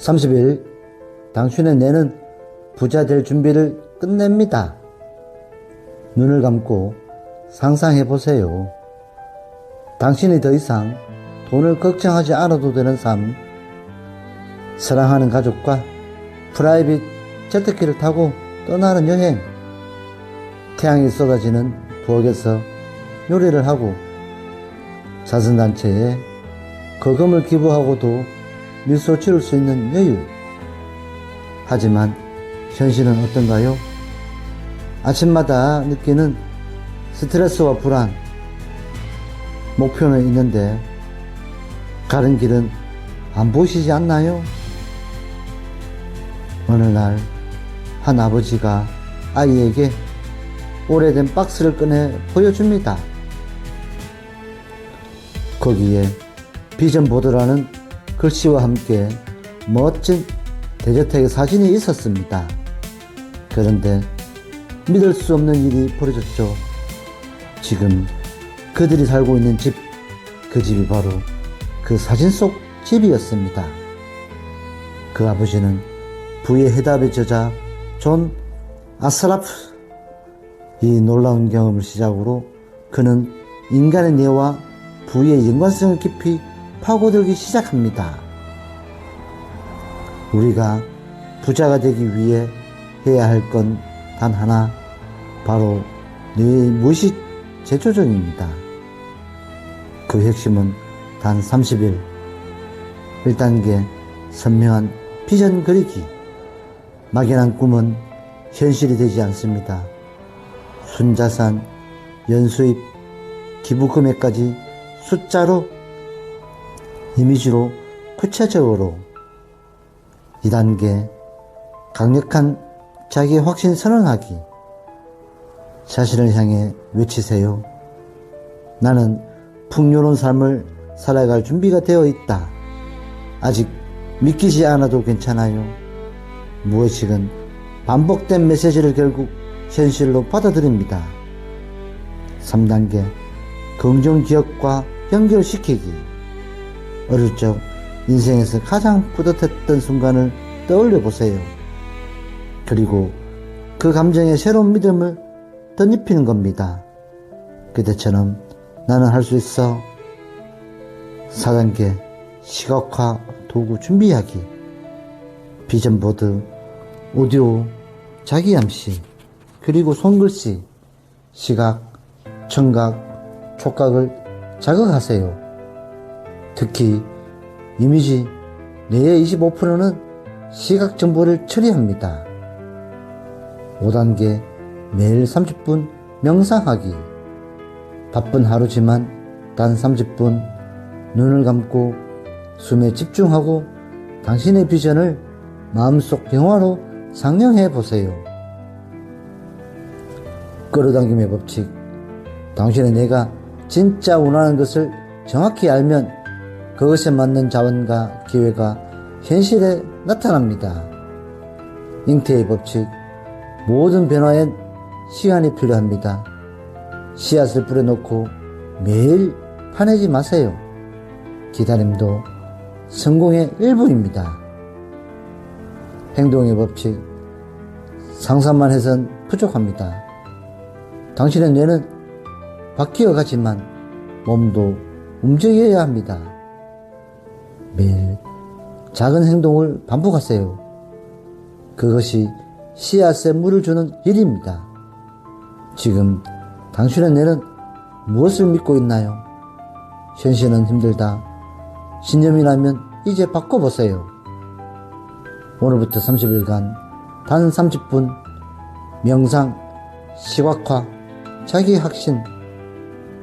30일 당신의 뇌는 부자 될 준비를 끝냅니다. 눈을 감고 상상해 보세요. 당신이 더 이상 돈을 걱정하지 않아도 되는 삶, 사랑하는 가족과 프라이빗 제트키를 타고 떠나는 여행, 태양이 쏟아지는 부엌에서 요리를 하고 자선단체에 거금을 기부하고도 미소 지을 수 있는 여유. 하지만 현실은 어떤가요? 아침마다 느끼는 스트레스와 불안. 목표는 있는데 가는 길은 안 보이시지 않나요? 어느 날 한 아버지가 아이에게 오래된 박스를 꺼내 보여줍니다. 거기에 비전 보드라는 글씨와 함께 멋진 대저택의 사진이 있었습니다. 그런데 믿을 수 없는 일이 벌어졌죠. 지금 그들이 살고 있는 집, 그 집이 바로 그 사진 속 집이었습니다. 그 아버지는 부의 해답의 저자 존 아스라프 이 놀라운 경험을 시작으로 그는 인간의 뇌와 부의 연관성을 깊이 파고들기 시작합니다. 우리가 부자가 되기 위해 해야 할 건 단 하나, 바로 뇌의 무의식 재조정입니다. 그 핵심은 단 30일. 1단계 선명한 비전 그리기. 막연한 꿈은 현실이 되지 않습니다. 순자산, 연수입, 기부 금액까지 숫자로, 이미지로, 구체적으로 2단계 강력한 자기 확신 선언하기. 자신을 향해 외치세요. 나는 풍요로운 삶을 살아갈 준비가 되어 있다. 아직 믿기지 않아도 괜찮아요. 무엇이건 반복된 메시지를 결국 현실로 받아들입니다. 3단계 긍정 기억과 연결시키기. 어릴 적 인생에서 가장 뿌듯했던 순간을 떠올려 보세요. 그리고 그 감정에 새로운 믿음을 덧입히는 겁니다. 그때처럼 나는 할 수 있어. 4단계 시각화 도구 준비하기. 비전보드, 오디오, 자기암시, 그리고 손글씨, 시각, 청각, 촉각을 자극하세요. 특히 이미지 뇌의 25%는 시각 정보를 처리합니다. 5단계 매일 30분 명상하기. 바쁜 하루지만 단 30분 눈을 감고 숨에 집중하고 당신의 비전을 마음속 영화로 상영해 보세요. 끌어당김의 법칙. 당신의 내가 진짜 원하는 것을 정확히 알면 그것에 맞는 자원과 기회가 현실에 나타납니다. 잉태의 법칙. 모든 변화엔 시간이 필요합니다. 씨앗을 뿌려놓고 매일 파내지 마세요. 기다림도 성공의 일부입니다. 행동의 법칙. 상상만 해선 부족합니다. 당신의 뇌는 바뀌어 가지만 몸도 움직여야 합니다. 매일 작은 행동을 반복하세요. 그것이 씨앗에 물을 주는 일입니다. 지금 당신의 뇌는 무엇을 믿고 있나요? 현실은 힘들다. 신념이라면 이제 바꿔보세요. 오늘부터 30일간 단 30분 명상, 시각화, 자기 확신,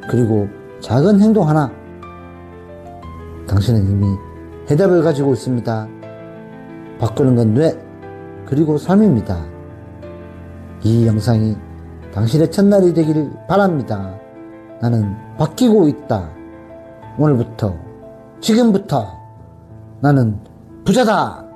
그리고 작은 행동 하나. 당신은 이미 해답을 가지고 있습니다. 바꾸는 건 뇌, 그리고 삶입니다. 이 영상이 당신의 첫날이 되길 바랍니다. 나는 바뀌고 있다. 오늘부터, 지금부터 나는 부자다.